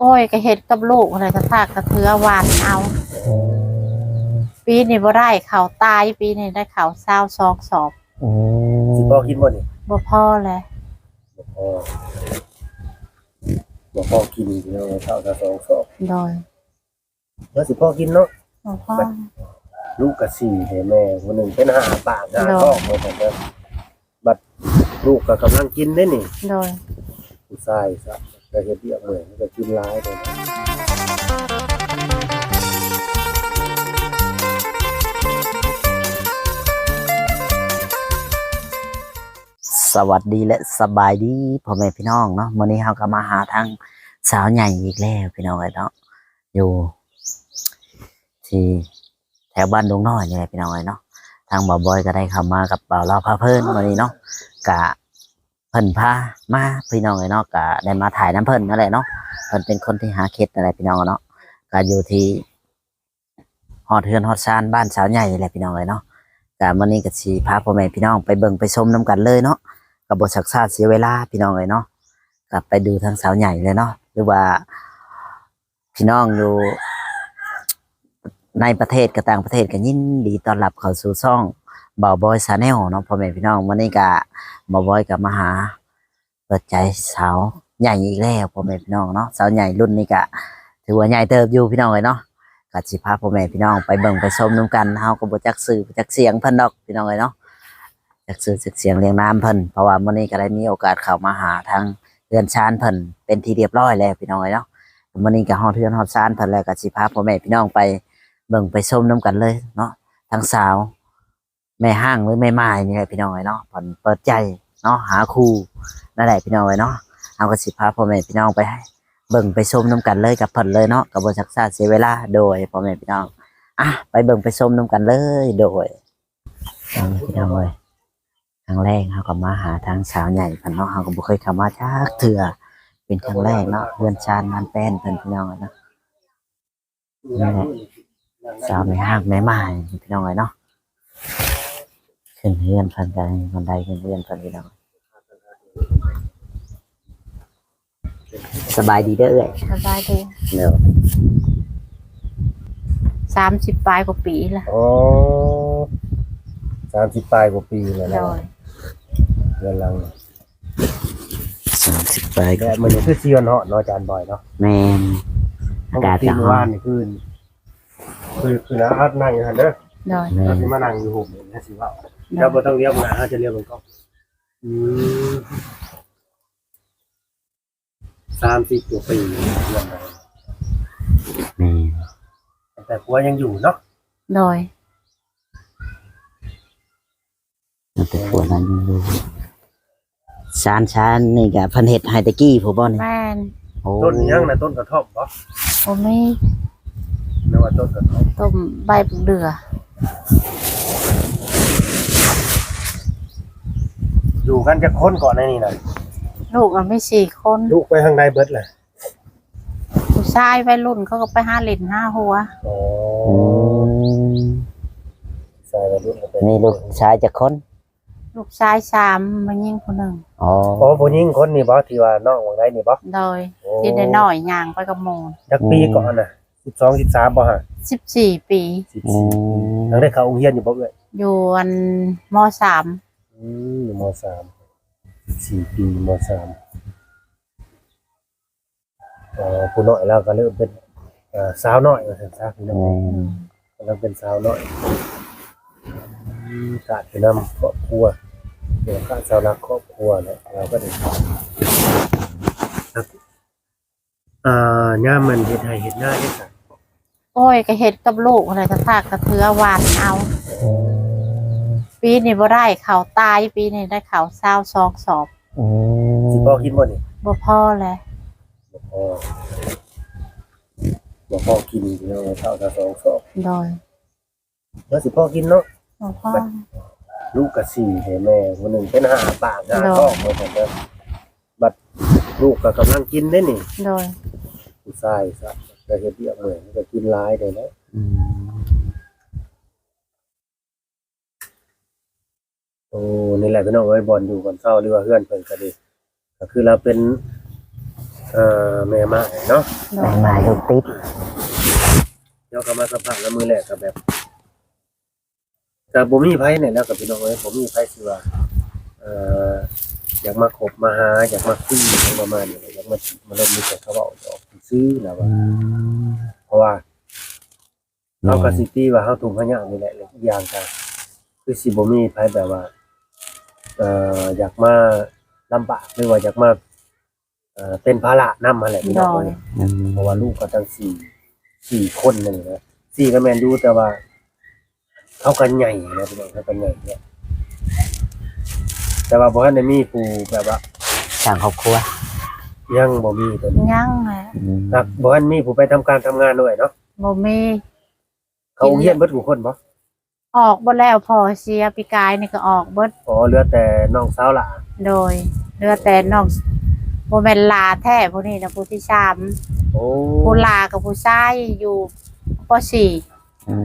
โอ้ยก็เฮ็ดกับลูกอะไรก็ทากกระเทือหวานเอา ปีนี้บ่ได้เขาวตายปีนี้ได้เขาวเศร้าซอกสอบโอ้สิพ่อกินบ่นี่บ่พอเลยบ่พอบ่พอกินเนาะเท่ากับสองสอบโดยแล้วสิพ่อกินเนาะบ่พอลูกก็สี่ให้แม่คนหนึงเป็นห้าปากห้าเนาะท้องเหมือนกันเด้อบัดลูกก็กำลังกินได้นี่โดยผู้ชายซะก็เฮ็ดเรียเหมือนก็กินหลายเลยนะสวัสดีและสบายดีพ่อแม่พี่น้องเนาะมื้อนี้เราก็มาหาทางสาวใหญ่อีกแล้วพี่น้องเอ้เนาะอยู่ที่แถวบ้านดงน้อยนี่แหละพี่น้องเอ้เนาะทางบ่าวบอยก็ได้เข้ามากับบ่าวเราพาเพิ่นมื้อนี้เนาะกะ เพิ่นพามาพี่น้องเอ้ยเนาะกะได้มาถ่ายน้ำเพิ่นนั่นแหละเนาะเพิ่นเป็นคนที่หาเคล็ดนั่นแหละพี่น้องเนาะก็อยู่ที่ฮอดเฮือนฮอดซานบ้านสาวใหญ่แหละพี่น้องเอ้ยเนาะกะมื้อนี้ก็สิพาพ่อแม่พี่น้องไปเบิ่งไปชมนํกันเลยเนาะกับบทศักษาเสียเวลาพี่น้องเลยเนาะกับไปดูทางสาวใหญ่เลยเนาะหรือว่าพี่น้องอยู่ในประเทศกับต่างประเทศก็ยินดีต้อนรับเข้าสู่ช่อง บ่าวบอยซาแนลเนาะพ่อแม่พี่น้องวันนี้ก็บ่าวบอยกับมาหา เปิดใจสาวใหญ่อีกแล้วพ่อแม่พี่น้องเนาะสาวใหญ่รุ่นนี้ก็ถือว่าใหญ่เติบอยู่พี่น้องเลยเนาะก็สิพาพ่อแม่พี่น้องไปเบิ่งไปชมนํกันเฮาก็บ่จักสื่อบ่จักเสียงเพิ่นดอกพี่น้องเลยเนาะจากสื่อจากเสียงเรียงน้ำเพิ่นเพราะว่ามื้อนี้ก็ได้มีโอกาสเข้ามาหาทางเรือนชานเพิ่นเป็นที่เรียบร้อยแล้วพี่น้องเอ้ยเนาะมื้อนี้ก็ฮอดเรือนฮอดชานเพิ่นแล้วก็สิพาพ่อแม่พี่น้องไปเบิ่งไปชมนํกันเลยเนาะทางสาว แม่ห้างหรือแม่ไม้นี่แหละพี่น้องเอ้เนาะเพิ่นเปิดใจเนาะหาครูนั่นแหละพี่น้องเอ้เนาะเอาก็สิพาพ่อแม่พี่น้องไปให้เบิ่งไปชมนํกันเลยกับเพิ่นเลยเนาะกับ่ซักษาเสียเวลาโดยพ่อแม่พี่น้องอะไปเบิ่งไปชมนํกันเลยโดยพี่น้องเอ้ยครั้งแรกเขาก็มาหาทางสาวใหญ่เพันเนาะเขาก็บ่เคยเข้ามาจักเถื่อเป็นครั้งแรกเนาะเพื่อนชาญมันแป้นเพิ่นพี่น้องเนาะนี่แหละสาวไม่ห้างแม่ไม้พี่น้องเลยเนาะ ขึ้นเฮือนเพิ่นกันคนใดขึ้นเฮือนเพิ่นพี่น้องสบายดีเด้อเอ้ยสบายดีเดี๋ยว30ปลายกว่าปีละอ๋อสามสิบปลายกว่าปีแล้วโดนะยเดือนหลังสามสิบไปแดดมันนี่คือเซียนเหาะเนาะอาจารย์บอยเนาะแมนอากาศที่จะเมื่อร้อวานนนี่คือคือคือนะฮัดนั่งอยู่หั่นเด้อ โดยแมเรานสิมานั่งอยู่ห่มนี่นะสิว่าโดเรายบ่ต้องเรียกมาเราจะเรียกมันก็อืมสามสิบกว่าปีเรื่องอะไรแมนแต่ผัวยังอยู่เนาะโดยมันเป็นปวดนั้นอยู่ชานชานนี่กับพันเห็ดไฮตะกี้ผู้บ่นี่แม่นโอ้ต้นยังนะต้นกระท่อมบ่บ่มีไม่ว่าต้นกระท่อมต้มใบบุกเดือ อยู่กันจะค้นก่อนในนี่นะลูกมันไม่สี่คนลูกไปทางใดเบิดเลยผู้ชายวัยรุ่นเขาก็ไปหาเล่นหาหัวอ๋ออืมใส่ลูกไปนี่ลูกชายจะคนลูกชายสามมันยิ่งคนหนึ่งอ๋ออ๋อผู้หญิงคนนี่บ่ที่ว่าน้องว่าไงนี่บ่โดยโอ้ที่ได้น้อยย่างไปกับโมนจักปีก่อนน่ะ12 13บ่ฮะ สิบสี่ปีอืม14ยังได้เข้าโรงเรียนอยู่บ่เอ้ยอยู่อันมสามอืมมสามสี่ปีมสามอ๋อผู้น้อยแล้วก็เริ่มเป็นเอ่อสาวน้อยว่าซั่นซะพี่น้องแม่นกำลังเป็นสาวน้อยอืมขาดไปนำครอบครัวเดี๋ยวขาดสาวรักครอบครัวเนี่ยเราก็ได้ครับอ่าย่ามมันเฮ็ดให้เฮ็ดหน้าเฮ็ดสัตว์ โอ้ยก็เฮ็ดกับลูกอะไรก็ทากกระเทือหวานเอา ปีนี้บ่ได้เขาวตายปีนี้ได้เขาวเศร้าซอกสอบอืสิมพ่อกินบ่นี่บ่พอเลยบ่พอบ่พอกินพี่น้องเท่ากับสองสอบโดยแล้วสิพ่อกินเนาะ บ่พอลูกก็สี่ให้แม่คนหนึ่งเป็นห้าปากห้าเนาะท้องเหมือนกันเด้อบัดลูกก็กำลังกินได้นี่โดยผู้ชายซะ ก็เฮ็ดเรียกเหมือนก็กินหลายได้แล้วอืมโอ้นี่แหละพี่น้องเอ้ยบอลอยู่ก่อนเช้าหรือว่าเพื่อนเพิ่นก็ดี ก็คือเราเป็นเอ่อแม่มาเนาะโดไปยมาลูกติดเดี๋ยวก็มาสัมผัสแล้วมือแรกก็แบบก็บ่มีไผเนี่ยแล้วกับพี่น้องเอ้ยบ่มีไผสิว่าเอ่ออยากมาคบมาหาอยากมาคุยอะไรประมาณนี้อยากมาจีบมาเล่นมีแต่เขาบอกออก ซื้อนะว่าอืมเพราะว่าแม่เขาก็สิตีว่าเขาถูกพยางนี่แหละและอีกอย่างก็คือสิบ่มีไผแบบว่าเอ่ออยากมาลำบากหรือว่าอยากมาเอ่อเป็นภาระนำมาแหละพี่โดน้องยเอ้ยอืมเพราะว่าลูกก็ตั้งสี่สี่คนนั่นนะสี่ก็แมนดูแต่ว่าเขากันใหญ่นะพี่น้องเขากันใหญ่เนี่ยแต่ว่าบ่ทันได้มีผู้แบบว่าสร้างครอบครัว ยังบ่มีตัวนี้ยังแหละอืมครับบ่ทันมีผู้ไปทำการทำงานด้วยเนาะบ่มีเขาเฮียนเบิดทุกคนบ่ออกบ่แล้วพอเสียปีกายนี่ก็ออกเบิดอ๋อเหลือแต่น้องสาวหล่ะโดยเหลือแต่น้องบ่แม่นลาแท้ผู้นี้นะผู้ที่สามโอ้ผู้ลากับผู้ชายอยู่ป .4 อื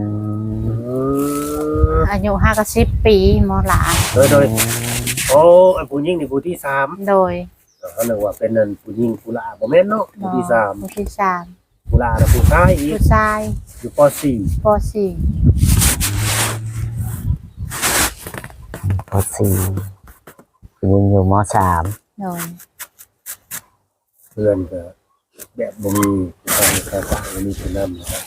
มอืมอายุ5กับ10ปีหมอหลาโดยโดยโอ้อันผู้หญิงนี่ผู้ที่สามโดยเขา นึกว่าเป็นนั่นผู้หญิงผู้หล่าบ่แม่นเนาะผู้ที่สามผู้ที่สามผู้หล่าแล้วผู้ชายอีกผู้ชายอยู่ป .4 ป .4 ปสี่ยิงอยู่มสามโดยเพื่อนก็แบบบ่มีการภาษาบ่มีผู้นำนะครับ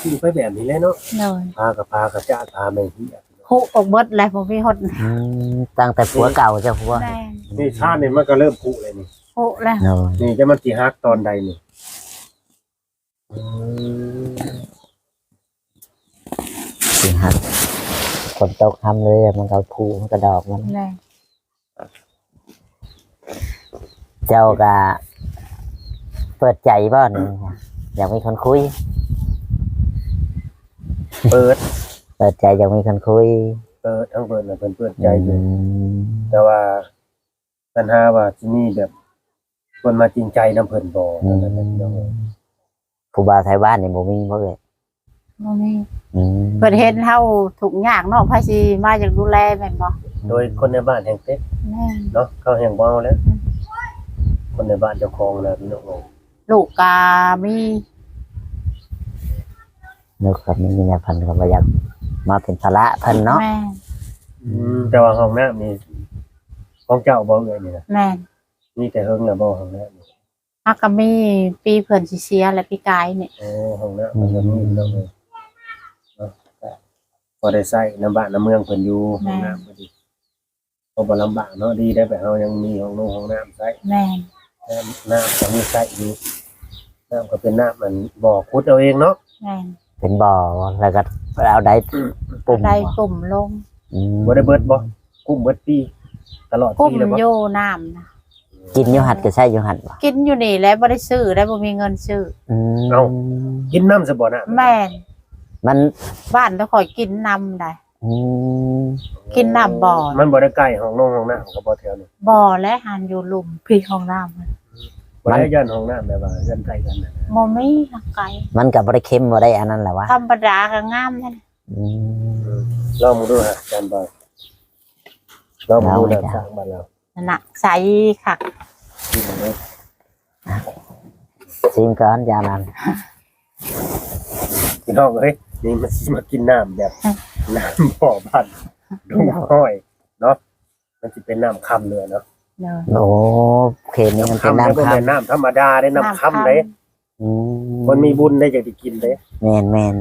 คือไปแบบนี้แหละเนาะโดย พากับพากระจาดพาไม่เฮีย คุออกเบิดแล้วบ่มีฮอดอืมตั้งแต่ผัวเก่าเจ้าผัวแม่นนี่ชาตินี่มันก็เริ่มพุเลยนี่คุแล้วโน่นนี่จะมันสิฮักตอนใดนี่อืมสิหักคนตกทำเลยมันก็ผูมันก็ดอกมัน แม่นเจ้าก็เปิดใจบ้านอยากมีคนคุย เปิด เปิดใจอยากมีคนคุยเปิดทั้งเปิดน่ะเพิ่นเปิดใจอยู่อืมแต่ว่าปัญหาว่าที่นี่แบบคนมาจริงใจนํเพิ่นบ่นั่นแหละพี่น้องผู้บ่าวไทยบ้านนี่บ่มีบ่เลยบ่มีอืมเพิ่นเห็นเฮาทุกข์ยากเนาะไผสิมาอยากดูแลแม่นบ่โดยคนในบ้านแห่งเต็กแม่นเนาะเขาแห่งบ่เอาแล้ว คนในบ้านเจ้าของแล้วพี่น้องลูกก็มีนึกครับนี่มีแนวพันธุ์ก็บ่อยาก มาเป็นภาระเพิ่นเนาะแม่นอืมแต่ว่าห้องน้ำนี่ของเจ้าบ่เอ่ยนี่นะแม่นมีแต่เฮิงแล้วบ่ห้องน้ำนี่ฮักก็มีปีเพิ่นสิเสียและปีกายนี่โอ้ห้องน้ำมันก็มีพี่น้องเอ้ยเนาะก็พอได้ใช้น้ำบ้านน้ำเมืองเพิ่นอยู่ห้องน้ำพอดีพอบ่ลำบากเนาะดีได้ไปเฮายังมีห้องนงห้องน้ำใช้ แม่นน้ำน้ำก็มีใช้อยู่น้ำก็เป็นน้ำมันบ่อขุดเอาเองเนาะแม่น เป็นบ่อแล้วก็เอาได้ปุ่มได้กลุ่มลงอืมบ่ได้เบิดบ่กุ้มเบิดปีตลอดกลุ่มปีเลยบ่โยน้ำนะกินอยู่หัดก็ใช่อยู่หัดบ่กินอยู่นี่แล้วบ่ได้ซื้อแล้วบ่มีเงินซื้ออืมกินน้ำซะบ่น่ะแม่นมันบ้านต้องคอยกินน้ำได้อืมกินน้ำบ่อมันบ่ได้ใกล้ห้องนงห้องน้ำก็บ่แถวนี้บ่อและหันอยู่หลุมพี่ของน้ำมัน บ่ได้ย่านห้องน้ำแบบว่าย่านใกล้กันนะบ่มีหักไก่มันก็บ่ได้เค็มบ่ได้อันนั้นแหละวะธรรมดาก็งามนั่นอืมลองมาดูฮะอาจารย์บอยลองมาดูน้ำสร้างบ้านเรานั่นน่ะใสคักที่มันเนี่ยซิมก่อนยานั้นพี่น้องเอ้ยนี่มันสิมากินน้ำแบบน้ำบ่อบ้านดงห้อยเนาะมันสิเป็นน้ำคำเนื้อเนาะ เด้อโอ้เค็มนี่มันเป็นแล้วน้ำก็คเป็นน้ำธรรมดาได้น้ำคำเลยำอืมคนมีบุญได้อย่างที่กินเลยแม่นแม่น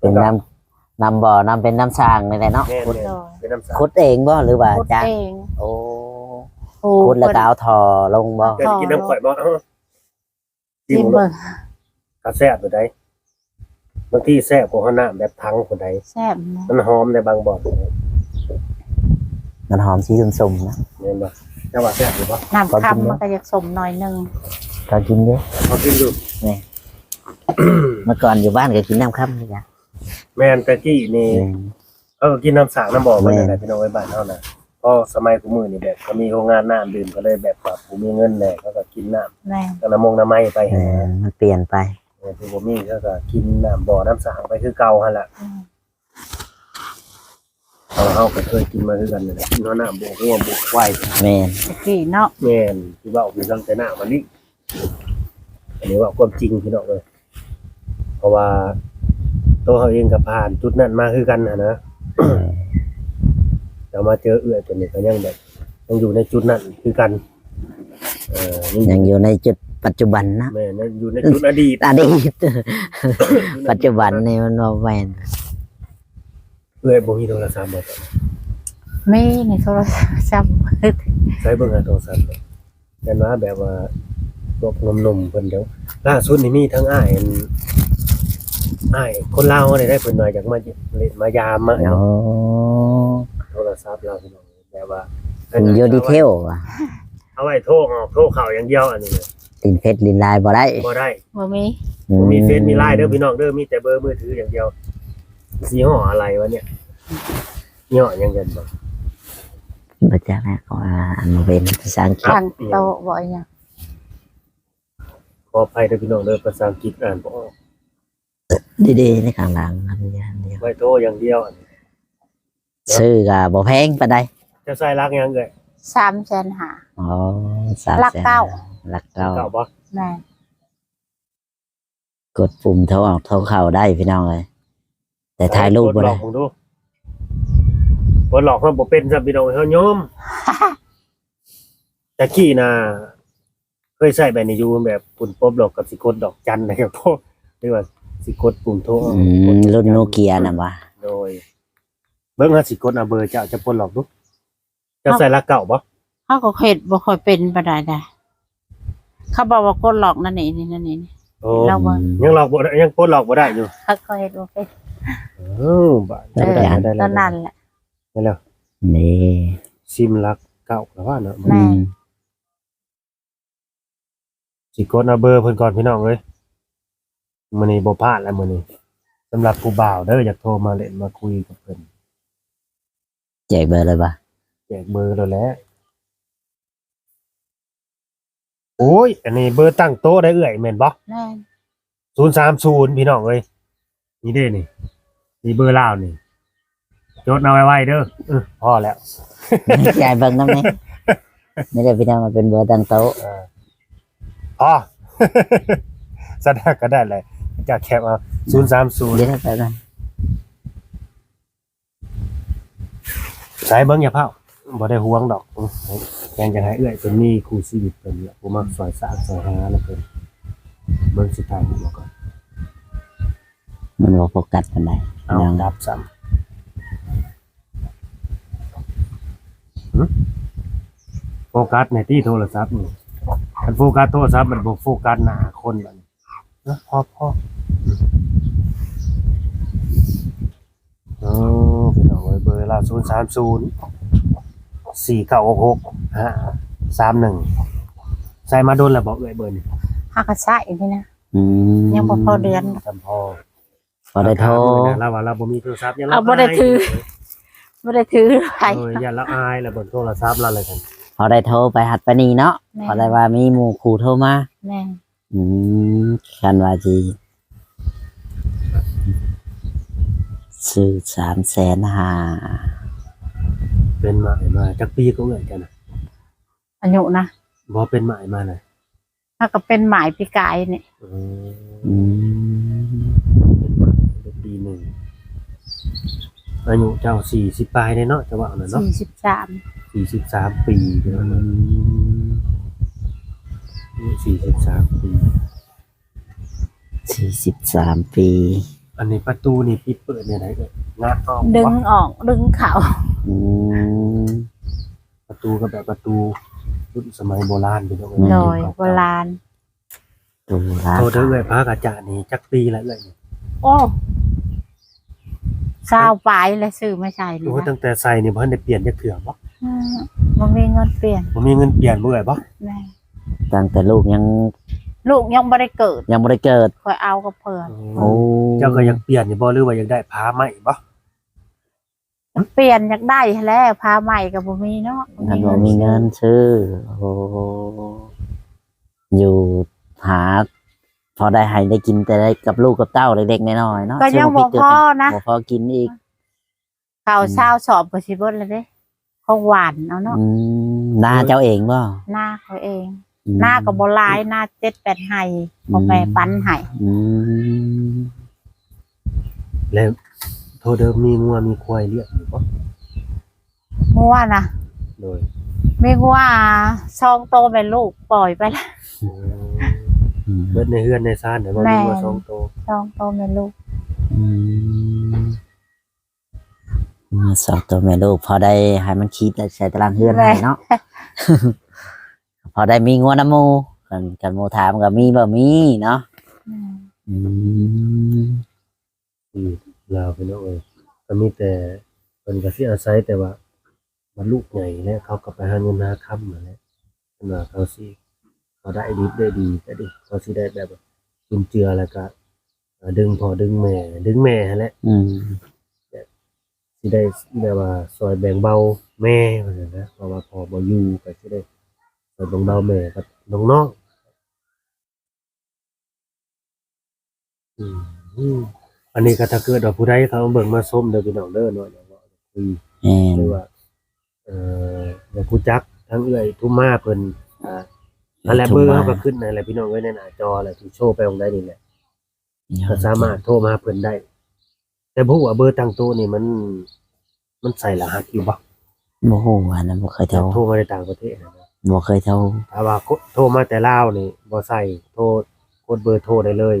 เป็นน้ำน้ำบ่อน้ำเป็นน้ำสร้างนี่แหละเนาะแน่ขุดเนี่ยเด้อเป็นน้ำสางขุดเองบ่หรือว่าพูดจ้างเองโอ้โอ้ขุดแล้วก็เอาทอลงบ่เดี๋ยวจะกินน้ำข่อยบ่เอ้าจิ้จิ้มมเบิ่งกระแซ่บอยู่ใด บางที่แซ่บกว่าข้าวหน้าแบบทั้งคนใดแซ่บนะมันหอมในบางบ่อนมันหอมสีส้มๆนะเนี่ยบ่จังหวะแซ่บอยู่ปะน้ำคำมันก็อยากสมหน่อยหนึงก็กินเยอะเขากินอยู่เมื่อก่อนอยู่บ้านก็กินน้ำค่ำนี่จ้ะแมนแต่กี้นี่อืมเออกินน้ำสางน้ำบ่อมาแม่เนี่ยแหละพี่น้องไว้บ้านเท่านะเพราะสมัยกูมือนี่แบบก็มีโรงงานน้ำดื่มก็เลยแบบว่ากูมีเงินแหน่เขาก็กินน้แม่นำก็น้ำมงน้ำไม้ไปเอหาอมันเปลี่ยนไป เออที่ผมมีเขาก็กินน้ำบ่อน้ำสางไปคือเก่าหั่นแหละอืมเอาเฮาก็เคยกินมาคือกันนั่นแหละน้อหน้าบวกหัวบวกไว้แม่นตะกี้เนาะแม่นที่ว่าอยู่ตั้งแต่หน้ามันนี่อันนี้ว่าความจริงพี่น้องเลยเพราะว่าตัวเขาเองกับผ่านจุดนั้นมาคือกันนะนะ แต่มาเจอเอื้อจนนี่ก็ยังแบบยังอยู่ในจุดนั้นคือกัน เออนี่ยังอยู่ในจุด ปัจจุบันนะแม่นั่นอยู่ในจุดอดีตอดีต ปัจจุบันนี่มันบ่แม่นเอื้อบ่มีโทรศัพท์บ่มีในโทรศัพท์มือถือใช้เบิ่งหาโทรศัพท์บ่แต่ว่าแบบว่าพวกหนุ่มๆเพิ่นเดี๋ยวล่าสุดนี่มีทั้งอ้ายอันอ้ายคนลาวเนี่ยได้เพิ่นมาจากมาเล่นมายามมาโอ้โทรศัพท์เราพี่น้องแบบว่าอยู่ดีเทลว่ะเอาไว้โทรออกโทรเข้าอย่างเดียวอันนี้เนี่ย ลินเฟซลินไลน์บ่ได้บ่ได้บ่มีอืบ่มีเฟซมีไลน์เด้อพี่น้องเด้อมีแต่เบอร์มือถืออย่างเดียวสีห่ออะไรวะเนี่ยยี่ห้อหยังกันบ่บ่จักนะก็ว่าอันเป็นภาษาอังกฤษตั้งโตะบ่อยหยังขออภัยเด้อพี่น้องเด้อภาษาอังกฤษอ่านบ่ออกดีๆในข้างหลังอันนี้อันเดียวไว้โทรอย่างเดียวอันนี้ซื้อก็บ่แพงปานใดจะใส่รักหยังเอ่ยสามแสนหาอ๋อสามหลักเก้า หลักเก้าเก่าบ่แม่นกดปุ่มโทรออกโทรเข้าได้พี่น้องเลยแต่ถ่ายรูปกบ่ดหลได้อกผมดูกดหลอกมันบ่เป็นซับพี่น้องเฮาโยมตะกี้น่ะเคยใช้แบบนี้อยู่แบบปุ่นปบหลอกกับสิกดดอกจันนะครับพวกหรือว่าสิกดปุ่มโทรออกอืมรุ่นโนเกียน่ะว่ะโดย เบิ่งหาสิกดเอาเบอร์เจ้าจะปลดหลอกดูจะใส่รักเก่าบ่เฮาก็เฮ็ดบ่ค่อยเป็นปานใดได้ เขาบอกว่ากดหลอกนั่นนี่นี่นั่นนี่นี่ โอ้เราบ่ ยังหลอกบ่ได้ยังปลดหลอกบ่ได้อยู่เขาก็เฮ็ดบ่เป็นเออบาดเออได้ได้ตได้อนนั้นแหละ ได้แล้วนี่ซิมรักเก่าแล้วว่าเนาะแม่ อืมสิกดเอาเบอร์เพิ่นก่อนพี่น้องเอ้ยมื้อนี้บ่พลาดแล้วมื้อนี้สำหรับผู้บ่าวเด้ออยากโทรมาเล่นมาคุยกับเพิ่นแจกเบอร์เลยป่ะแจกเบอร์แล้วแหละ โอ้ย อันนี้เบอร์ตั้งโต๊ะได้เอื้อยแม่นบ่แม่นศูนย์สามศูนย์พี่น้องเอ้ยนี่เด้นี่นี่เบอร์ลาวนี่จดเอาไว้ไว้เด้อเออพอแล้วแจกเบิ่งน้ำนี่ไม่ได้พี่น้องมาเป็นเบอร์ตั้งโต๊ะเออพอแสดงก็ได้เลยจะแคปเอาศูนย์สามศูนย์เดี๋ยวไปกันสายเบิ้งอย่าเผา บ่ได้ห่วงดอกอืมแกงจะให้เอื้อยเป็นนี่ครูชีวิตเป็นเนี่ยผมมาสอยสากสอยหาแล้วเป็นเบิ้งสุดท้ายผมก่อนมันบ่โฟกัสปานใดเอาน้องดับซ้ำหึโฟกัสในที่โทรศัพท์นี่คันโฟกัสโทรศัพท์มันบ่โฟกัสหน้าคนบัดนี้นะพอพอโอ้พี่น้องเอ้ยเบอร์เราศูนย์ สามศูนย์สี่เก้าหกฮะสามหนึ่งใส่มาโดนแล้วบอกเอ้ยเบอร์นี่เฮาก็ใช้นี่นะอืมยังบ่พอเดือนจำพอพอได้โทรเราว่าเราบ่มีโทรศัพท์ยังเอาบ่ได้ถือบ่ได้ถือไปเอออย่าละอายแล้วเบิ่งโทรศัพท์เราเลยกันพอได้โทรไปหัดไปนี่เนาะแม่พอได้ว่ามีหมู่ครูโทรมาแม่นอืมคันว่าจีซื้อสามแสนห้า เป็นหมายมาจักปีก็เอ่ยกันนะอายุนะบ่เป็นหมายมาน่ะเฮาก็เป็นหมายปีกายนี่เอออืมเป็นหมายเป็นปีหนึ่งอายุเจ้าสี่สิบปลายเลยเนาะจะว่าเอาน่ะเนาะ43สี่สิบสามปีเด้อเนาะสี่สิบสามปี สี่สิบสามปี อันนี้ประตูนี่ปิดเปิดเนี่ยไหนเอ่ยงะออกดึงวะออกดึงเขาอืมประตูก็แบบประตูรุ่นสมัยโบราณไปเนาะโดยโบราณดูร้านโทษเด้อเอ่ยพระอาจารย์นี่จักปีแล้วเอ่ยโอ้สาวปลายเลยซื้อไม่ใช่นี่โอ้ยนะตั้งแต่ใส่นี่บ่ทันได้เปลี่ยนจักเทื่อบ่อืมมันมีเงินเปลี่ยนบ่มีเงินเปลี่ยนบ่เอ่ยบ่แม่ตั้งแต่ลูกยัง ลูกยังไม่ได้เกิดยังไม่ได้เกิดคอยเอากับเพื่อนโอ้เจ้าก็ยังเปลี่ยนอยู่บ่หรือว่ายังได้พาใหม่บ่เปลี่ยนอยากได้แล้วพาใหม่กับบุมีเนาะท่านบอกมีเงินซื้อโอ้อยู่หาพอได้ให้ได้กินแต่ได้กับลูกกับเต้าเล็กๆน้อยๆเนาะก็ยังซื้บมาอกพริพ่อเกิดนะบ่พอกินอีกข้าวเช้าสอบก็สิเบิดเลยเด้ของหวานเอาเนาะอืมนาเจ้าเองบ่หน้าเขาเองอืม หน้าก็บ่หลายหน้าเจ็ดแปดไห้พ่อแม่ปันให้อืมแล้วโทษเดิมมีงัวมีควายเลี้ยงอยู่บ่มั่วนะโดยไม่ว่าซองโตเป็นลูกปล่อยไปแล้วอืมเบิดในเฮือนในซ่านเนี่ยบ่แม่มีงัวสองโตวซองโตเป็นลูกอืมมาสอบตัวแม่ลูกพอได้ให้มันคิดและใช้ตารางเฮือนให้เนาะ พอได้มีงัวน้ำหมูกันกันหมูถามก็มีบ่มีเนาะอืมอืมลาวไปเนาะเอ้ยก็มีแต่เพิ่นก็สิอาศัยแต่ว่ามันลูกใหญ่แล้วเขาก็ไปหาเงินหาค่ำนั่นแหละเพิ่นว่าเขาสิเขาได้ดีได้ดีก็ดีเขาสิได้แบบจุนเจือแล้วก็เอ่อดึงพ่อดึงแม่ ดึงแม่หั่นแหละอืมสิได้แบบว่าซอยแบ่งเบาแม่ว่าซั่นนะเพราะว่าพอบ่อยู่ก็สิได้ ซอยแบ่งเบาแม่กับน้องๆอืมอืมอันนี้ก็ถ้าเกิดว่าผู้ใดเขาเบิ่งมาส้มเด้อพี่น้องเด้อเนาะเดี๋ยวว่าคุยแม่นหรือว่า เอ่อเดี๋ยวผู้จักทั้งเอื้อยทุ่มมาเพิ่นอ่าอันแหละเบอร์เขาก็ขึ้นในแหละพี่น้องไว้ในหน้าจอแหละที่โชว์ไปตรงใดนี่แหละก็สามารถโทรมาหาเพิ่นได้ แต่บ่ฮู้ว่าเบอร์ตั้งโต๊ะนี่มัน มันใส่รหัสอยู่บ่บ่ฮู้อันนั้นบ่เคยโทรโทรมาในต่างประเทศนะ บ่เคยโทรถ้าว่าโทรมาแต่ลาวนี่บ่ใส่โทรกดเบอร์โทรได้เลย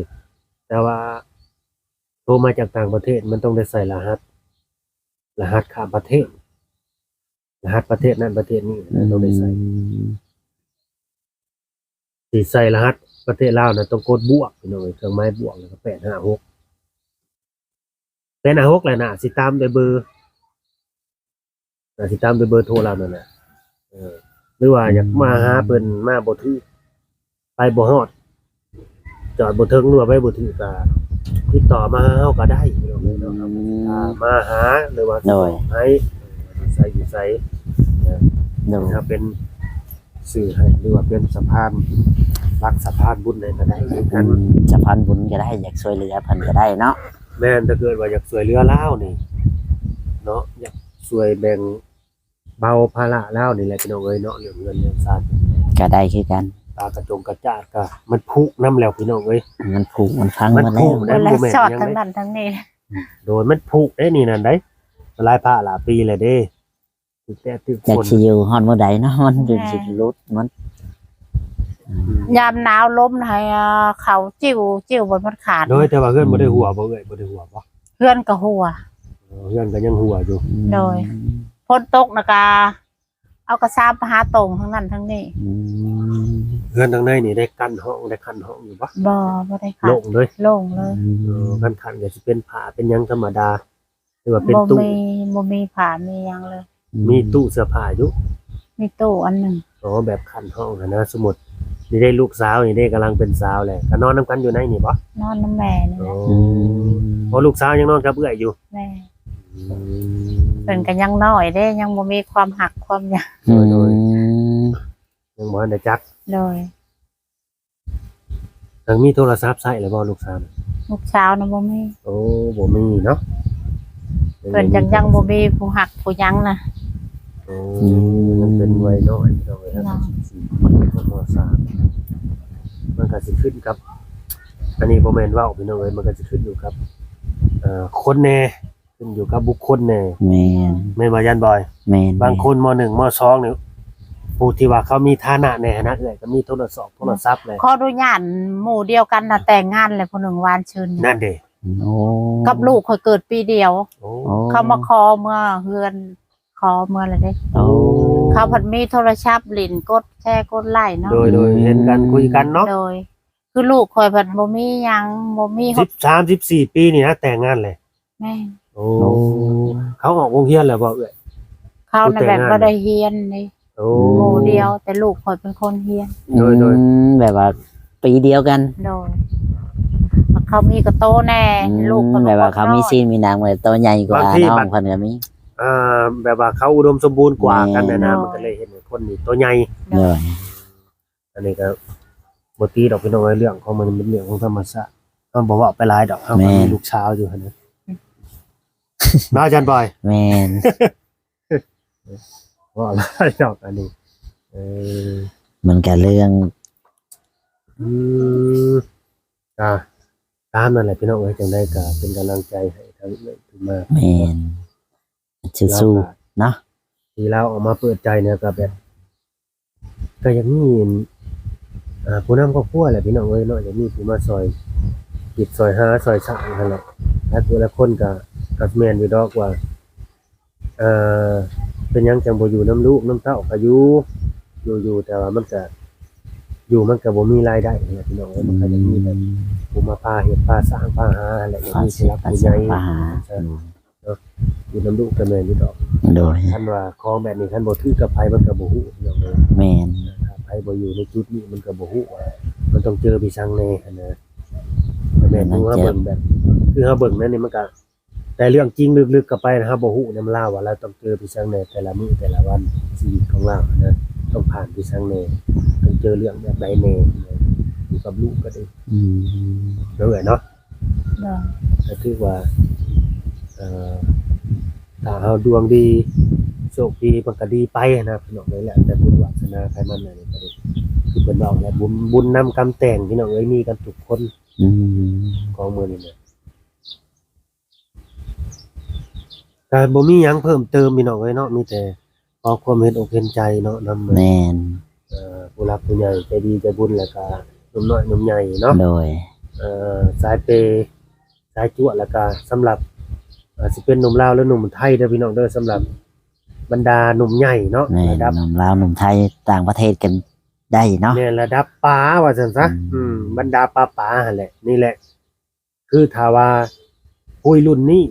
แต่ว่า โทรมาจากต่างประเทศมันต้องได้ใส่รหัส รหัสข้ามประเทศ รหัสประเทศนั้นประเทศนี้ต้องได้ใส่สิใส่รหัสประเทศลาวนะต้องกดบวกพี่อยเครื่องไม้บวกแล้วก็แปดห้าหกแปดห้าหกแหละนะสิตามด้วยเบอร์สิตามด้วยเบอร์โทรเรานั่นน่ะเออ หรือว่าอยากมาหาเพิ่นมาบ่ถือไปบ่ฮอด จอดบ่ถึงหรือว่าไปบ่ถือก็ติดต่อมาหาเฮาก็ได้พี่น้องเอ้ยเนาะครับอ่ามาหาหรือว่าโดย ให้ใส่อยู่ใส่โดยถ้าเป็นสื่อให้หรือว่าเป็นสะพานรักสะพานบุญเลยก็ได้เหมือนกัอืนมจะพันบุญก็ได้อยากช่วยเหลือเพิ่นก็ได้เนาะแม่นถ้าเกิดว่าอยากสวยเรือเล่าวนี่เนาะอยากสวยแบ่ง เบาภาระเล่าวนี่แหละพี่น้องเอ้ยเนาะเรื่องเงินเรื่องซานก็ได้คือกันตากระจงกระจาดก็มันพุน้ำแล้วพี่น้องเอ้ยมันผูกมันพังมันหมาผูแล้วกเวลาบ่แม่นสอดยังทั้งไงนั้นทั้งนี้โดยมันพุได้นี่นั่นได้หลายผ้าหลายปีเลยเด้ถึงแต่ถึงอยากคนสิอยู่ฮอดมื้อใดเนาะมันจนสิรุดมันยามหนาวล้มให้อ่าเขาจิ้วจิ้วบนมันขาดโดยแต่ว่าเพื่อนบ่ได้หัวบ่เอ้ยบ่ได้หัวบ่เพื่อนก็หัว เออเพื่อนก็ยังหัวอยู่ โดย พ้นตกนะกาเอากระซามไปหาตรงทั้งนั้นทั้งนี้อืมเพื่อนทางในนี่ได้กั้นห้องได้คันห้องอยู่บ่บ่บ่ได้ขาโล่ดงเลยโล่งเลยเออคันคันก็สิเป็นผ้าเป็นหยังธรรมดาหรือว่าเป็นบ่ตู้มีบ่มีผามีหยังเลย มีตู้เสื้อผ้าอยู่มีตู้อันหนึ่งอ๋อแบบคันห้องอะนะสมมุตินี่ได้ลูกสาวนี่ได้กำลังเป็นสาวแหละก็นอนนํกันอยู่ในนี่บ่นอนน้ำแม่นี่โอ้แหละอืมเพราะลูกสาวยังนอนกับเอื้อยอยู่แม่ เพิ่นก็ยังน้อยเด้ยังบ่มีความหักความหยังอืมยังบ่ทันได้จักโดยทางมีโทรศัพท์ใช้แล้วบ่ลูกสาวลูกสาวน่ะบ่มีโอ้บ่มีเนาะเพิ่นจังยังบ่มีผู้หักผู้หยังน่ะ โอ้ยังเป็นวัยน้อยเนาะเว้ยครับเนาะสี่คนมสามมันก็สิขึ้นกับ อันนี้บ่แม่นเว้าพี่น้องเอ้ยมันก็สิขึ้นอยู่กับเอ่อคนแน่ ขึ้นอยู่กับบุคคลแน่แม่นแม่นว่ายันบอย แม่นบางคนมหนึ่งมสองนี่ผู้ที่ว่าเขามีฐานะแน่นะเอ้ยก็มีโทรศัพท์โทรศัพท์เลยขออนุญาตหมู่เดียวกันน่ะแต่งงานเลยผู้หนึ่งวานชื่นนั่นเด้โอ้กับลูกเขาเกิดปีเดียวโอ้โอ้เขามาคอเมื่อเฮือนคอเมื่ออะไรเด้โอ้เขาผัดมีโทรศัพท์ลินกดแชร์กดไลน์เนาะโดยโดยเห็นกันคุยกันเนาะโดย คือลูกคอยผัดบ่มีหยังบ่มีฮสิอดบสามสิบสี่ปีนี่นะแต่งงานเลยแม่ โอ้เขาออกวงเฮียนแล้วบ่เอ้ยเขาน่ะแบบบ่ได้เฮียนนี่โอ้หมู่เดียวแต่ลูกคอยเป็นคนเฮียนโดยโดยอืมแบบว่าปีเดียวกันโดยเขามีกระโตแน่อืมลูกพิ่นแบบว่าเขามีน้อยซีนมีนางเหมือนตัวใหญ่กว่าน้องเพิ่นก็มีอ่าแบบว่าเขาอุดมสมบูรณ์กว่ากันนะนะแม่มันก็เลยเห็นว่าคนนี่ตัวใหญ่เด้ออันนี้ก็บตีดอกพี่น้องเอ้ยเรื่องของมันเป็นเรื่องของธรรมชาติมันบอกว่าไปหลายดอกเขาก็มีลูกสาวอยู่หั่น นะมาอาจารย์บอยแมนว่าอะไรดอกอันนี้เออมันก็เรื่องอืมอ่าตามนั่นแหละพี่น้องเอ้ยจังได้ก็เป็นกำลังใจให้ทั้งเรื่องที่มาแมนสู้ๆเนาะที่เราออกมาเปิดใจเนี่ยก็แบบก็ยังมีอ่าผู้นำครอบครัวแหละพี่น้องเอ้ยเนาะยังมีผู้มาซอย จิตซอยหาซอยสั่งนั่นแหละและแต่ละคนก็ก็แม่นอยู่ดอกว่าเอ่อเป็นหยังจังบ่อยู่น้ำลูกน้ำเต้าก็อยู่อยู่อยู่แต่ว่ามันก็อยู่มันก็บ่มีรายได้เนี่ยพี่น้องเอ้ยมันก็ยังมีแบบผู้มาพาเฮ็ดพาสร้างพาหาอะไรอย่างฟานี้สิผู้รักฟาผู้สิใหญ่ปาหาอยู่น้ำลูกก็แม่นอยู่ดอกโดยท่านว่าของแบบนี้ท่านบ่ถือกับไผมันก็บ่ฮู้พี่น้องเอ้ยแมนถ้าไผบ่อยู่ในจุดนี้มันก็บ่ฮู้ว่ามันต้องเจอพี่ช่างแน่หั้นนะ แต่แม่นดูว่าเบิ่งแบบ คือเฮาเบิ่งนั่นนี่มันก็แต่เรื่องจริงลึกๆก็ไปนะครับบ่ฮู้นำลาวว่าเราต้องเจอพี่ช่างแน่แต่ละมื้อแต่ละวันชีวิตของเรานะต้องผ่านพี่ช่างแน่ต้องเจอเรื่องแบบใดแน่นะอยู่กับลูกก็ได้อืมเนาะเอ้ยเนาะโดยก็คือว่าเอ่อถ้าเฮาดวงดีโชคดีมันก็ดีไปนะพี่น้องเอ้ยแหละแต่บุญวาสนาใครมันน่ะนี่ก็ได้คือเพิ่นบอกแหละบุญบุญนำกรรมแต่งพี่น้องเอ้ยมีกันทุกคน อืมของมื้อนี้นะแต่บ่มีหยังเพิ่มเติมพี่น้องเอ้ยเนาะมีแต่ขอความเห็นอกเห็นใจเนาะนำแมนเอ่อผู้รักผู้ใหญ่ใจดีใจบุญแล้วก็หนุ่มน้อยหนุ่มใหญ่เนาะโดย เอ่อสายเปย์สายจั่วแล้วก็สำหรับเอ่อสิเป็นหนุ่มลาวหรือหนุ่มไทยเด้อพี่น้องเด้อสำหรับ บรรดาหนุ่มใหญ่เนาะแมนระดับหนุ่มลาวหนุ่มไทยต่างประเทศกัน ได้เนาะแม่นระดับป๋าว่าซั่นซะอืมอืมบรรดาป๋าป๋าหั่นแหละ นี่แหละ คือถ้าว่าคุยรุ่นนี้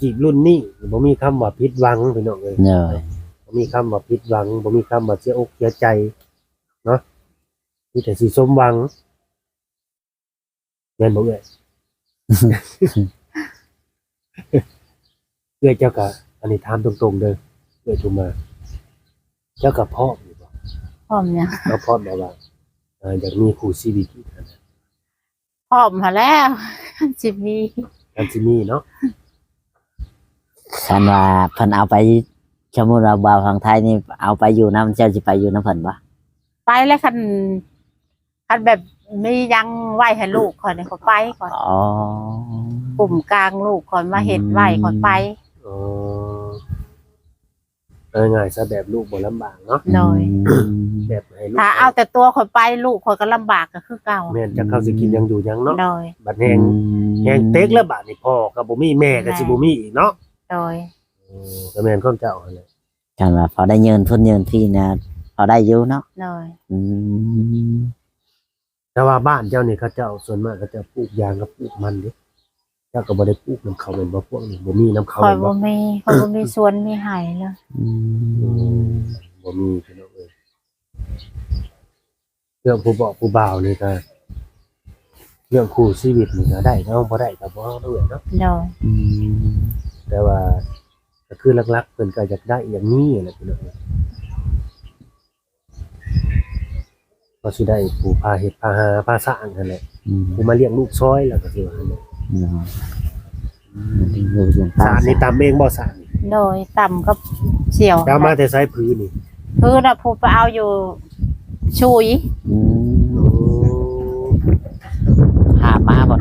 จีบรุ่นนี้บ่มีคำว่าผิดหวังพี่น้องเอ้ยโดยบ่มีคำว่าผิดหวังบ่มีคำว่าเสียอกเสียใจเนาะมีแต่สิสมหวังแม่นบ่เอ้ย เอ้ยเจ้าก็อันนี้ถามตรงๆเด้อเอ้ยถูกมา เจ้าก็พร้อมอยู่บ่ พร้อมเนี่ยงเราพร้อมแบบว่าเอ่ออยากมีคู่ชีวิตอีกนะพร้อมมาแล้วสิมีกันสิมีเนาะคันว่าเพิ่นเอาไปสมมุติว่าบ่าวฝั่งไทยนี่เอาไปอยู่นํเจ้าสิไปอยู่นํเพิ่นบ่ไปแล้วคันคันแบบมียังไหวให้ลูกคอยเนี่ยเขาไปก่อนอ๋อ กลุ่มกลางลูกคอยมาเห็ดไหวคอยไปอ๋อ เอาง่ายๆซะแบบลูกบ่ลำบากเนาะโดยอืมแบบให้ลูกถ้าเอาแต่ตัวคอยไปลูกคอยก็ลำบากก็คือเก่าแม่นจะเข้าสิกินยังอยู่ยังเนาะโดย บัดแฮงแฮงเต็กแล้วบาดนี่พ่อก็บ่มีแม่ก็สิบ่มีอีกเนาะโดย อืมก็แม่นความเจ้าหั่นแหละกันว่าพอได้เงินทุนเงินพี่นะพอได้อยู่เนาะโดย อืมแต่ว่าบ้านเจ้านี่เขาเจ้าส่วนมากเขาจะปลูกยางกับปลูกมันเด้ เจ้าก็บ่ได้ปลูกน้ำเขาเป็นบ่พวกนี้บ่มีน้ำเขาคอยเป็นบ่บ่มีคอยบ่มีสวนมีไห่เลยอือืมมบ่มีพี่น้องเอ้ยเรื่องผู้บอกผู้บ่าวนี่ก็เรื่องคู่ชีวิตนี่ก็ได้เนาะบ่ได้ก็บ่เอาด้วยเนาะโดยอืมแต่ว่าก็คือหลักๆเพิ่นก็อยากได้อย่างนี้แหละพี่น้องก็สิได้ผู้พาเฮ็ดพาหาพาสร้างนั่นแหละอืมผู้มาเลี้ยงลูกซอยแล้วก็สิว่าหั่นแหละ เนาะเป็นลูกเสียงตาสารนี่ตามเองบ่สารโดยต่ำกับเสี่ยวตามมาแต่ไสพื้นนี่คือน่ะผู้ไปเอาอยู่ชุยอืมหามาบ่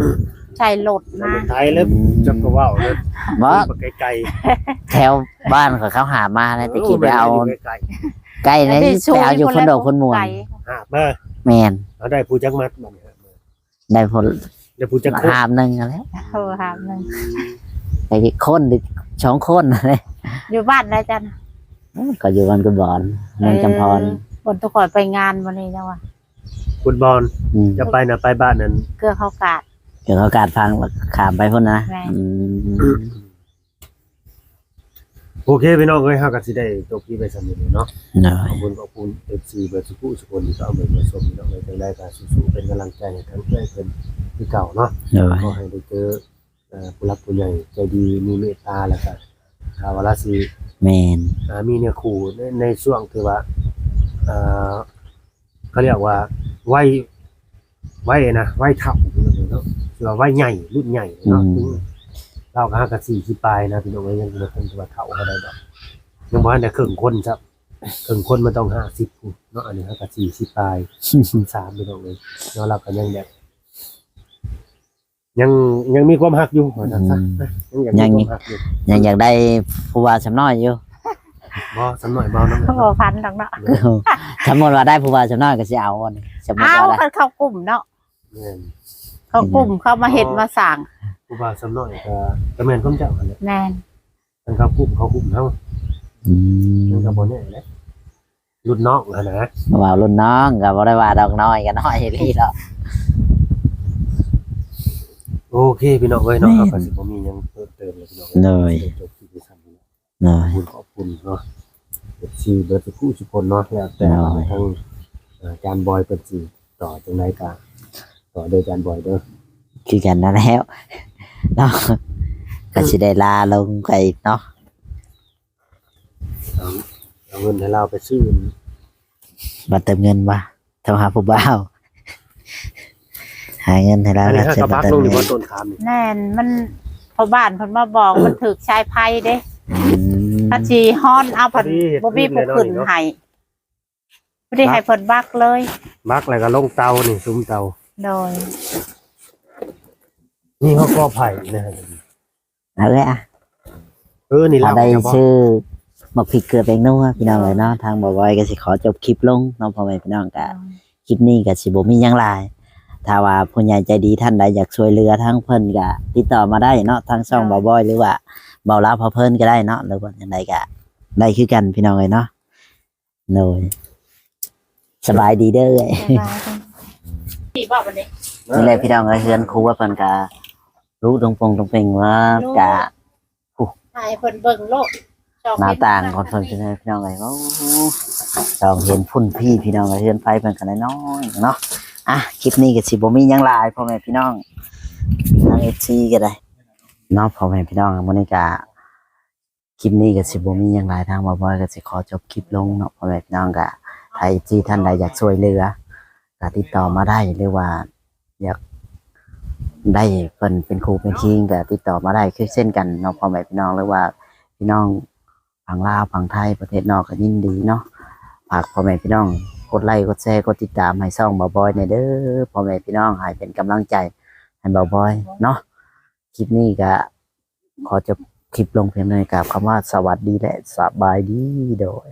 ใส่รถมาไทยแล้วจักก็เว้าแล้วบ่ไปไกลแถวบ้านของเขาหามาๆนะตะกี้ไปเอาไกลใกล้นะไปเอาอยู่คนโดกคนหมวนไก่ๆหาบมาแมนเอาได้ผู้จักมัดบัดนี้หาบมาได้ผล ได้ผู้จักโคหามหนึ่งแล้วเออหาหนึ่งแต่คนหรือสองคนอะไรอยู่บ้านนะจันก็อยู่วันกุบอนเมืองจำพรบนตุกอยไปงานวันนี้นะวะฟุตบอลอืมจะไปน่ะไปบ้านนั้น เกลือข้าวกาดเดี๋ยวเขาการฟังขามไปพุ่นนะแม่อืม โอเคพี่น้องเอ้ยเฮาก็สิได้จบที่ไปสำเร็จแล้วเนาะเนาะขอบคุณขอบคุณ FC เบอร์สุขุสุคนที่ก็เอาไปมาชมพี่น้องเอ้ยจังได๋ก็สู้ๆเป็นกำลังใจให้ทั้งเพื่อนเพิ่นคือเก่าเนาะเนาะขอให้ได้เจอเอ่อผู้รักผู้ใหญ่ใจดีมีเมตตาแล้วก็ถ้าว่าราศีแมนอ่ามีเนื้อคู่ในในช่วงที่ว่าเอ่อเขาเรียกว่าวัยวัยนะวัยเฒ่าเนาะคือว่าวัยใหญ่รุ่นใหญ่เนาะ ถึงเราก็หากะสี่สิปลายนะพี่น้องเอ้ยยังบ่ทันว่าเฒ่าเท่าใดดอกยังบ่ทันได้ครึ่งคนครับครึ่งคนมันต้อง50พุ่นเนาะอันนี้หากะสี่สิปลายสามพี่น้องเอ้ยเนาะเราก็ยังแบบยังยังมีความฮักอยู่ว่าซั่นซะยังอยากมีความฮักอยู่ยังอยากได้ผู้ว่าสำน้อยอยู่บ่สำหน่อยเบาน้ำเขาบอกพันดอกเนาะสมมติว่าได้ผู้ว่าสำน้อยก็สิเอาอันนี้สมมติเอาว่าได้เขาเข้ากลุ่มเนาะแม่น เข้ากลุ่มเข้ามาเห็นมาสั่งผู้บ่าวสำหน่อยก็ก็แม่นผมเจ้าหั่นแหละแน่นทั้งเขาคุมเขาคุมเฮาอืมมันก็บ่แน่แหละรุ่นน้องหั่นนะว่ารุ่นน้องก็บ่ได้ว่าดอกน้อยก็น้อยอีหลีหรอกโอเคพี่น้องเอ้ยเนาะแม่นครับก็สิบ่มีหยังเพิ่มเติมเลยพี่น้องเลยจบที่ที่สั่นนี่เนาะขอบคุณขอบคุณเนาะเอฟซีเบิร์ดทุกผู้ทุกคนเนาะแล้วแต่เนาะทางเอ่ออาจารย์บอยเป็นสิต่อจังไดก็ต่ อโดยอาจารย์บอยเด้อคือกันนั่นแล้วเนาะก็สิได้ลาลงไปเนาะเอาเอาเงินให้เราไปซื้อมาเติมเงินว่าโทรหาผู้บ่าวหาเงินให้เราอันนี้แล้วถ้าจะกระมาบักเติมลงนี่เงิบ่นต้นขามนี่แน่นมันพอบ้านเพิ่นมาบอกมันถึกชายไพ่เด้อืมถ้าชีฮ้อนเอาเพิ่นบ่มีผู้ขึ้นให้บ่ได้ให้เพิ่นบักเลยบักแล้วก็ลงเตานี่ซุ้มเตา โดย นี่เขาก็ไผ่นะฮะเอาเลยอะเออนี่เอาเราได้เฉพาะชื่อหมกผิดเกลือแปลงนัวพี่น้องเลยเนาะทางบ่อยก็สิขอจบคลิปลงเน้องพ่อแม่พี่น้องกะคลิปนี้ก็สิบ่มีหยังหลาย ถ้าว่าผู้ใหญ่ใจดีท่านใดอยากช่วยเหลือทั้งเพิ่นก็ติดต่อมาได้เนาะทางช่องบ่าวบอยหรือว่าบ่าวลาวพอเพิ่นก็ได้เนาะหรือว่าจังไดก็ได้คือกันพี่น้องเอ้ยเนาะโดยสบายดีเด้อเอ้ย สบายดี สิบอกวันนี้นี่แหละพี่น้องเอ้ยเฮือนครูว่าเพิ่นก็รู้ตรงปงตรงเป่งว่ากะให้เพิ่นเบิ่งโลกชอหน้าต่างคนเพิ่นพี่น้องเอ้ยโอ้ลองเห็นพุ่นพี่พี่น้องเอ้ยเฮือนไฟเพิ่นก็น้อยๆเนาะอะคลิปนี้ก็สิบ่มีหยังหลายพ่อแม่พี่น้องทาง FC ก็ได้เนาะพ่อแม่พี่น้องมื้อนี้ก็คลิปนี้ก็สิบ่มีหยังหลายทางบ่บ่อยก็สิขอจบคลิปลงเนาะพ่อแม่พี่น้องก็ใครที่ท่านใดอยากช่วยเหลือ ก็ติดต่อมาได้หรือว่า อยากได้เพิ่นเป็นครูเป็นคิงก็ติดต่อมาได้คือเช่นกันเนาะพ่อแม่พี่น้องหรือว่าพี่น้องฝั่งลาวฝั่งไทยประเทศนอกก็ยินดีเนาะฝากพ่อแม่พี่น้องกดไลค์กดแชร์กดติดตามให้ช่องบ่บอยในเด้อพ่อแม่พี่น้องให้เป็นกำลังใจให้บ่บอยเนาะคลิปนี้ก็ขอจบคลิปลงเพียงเท่านี้กับคำว่าสวัสดีและสบายดีโดย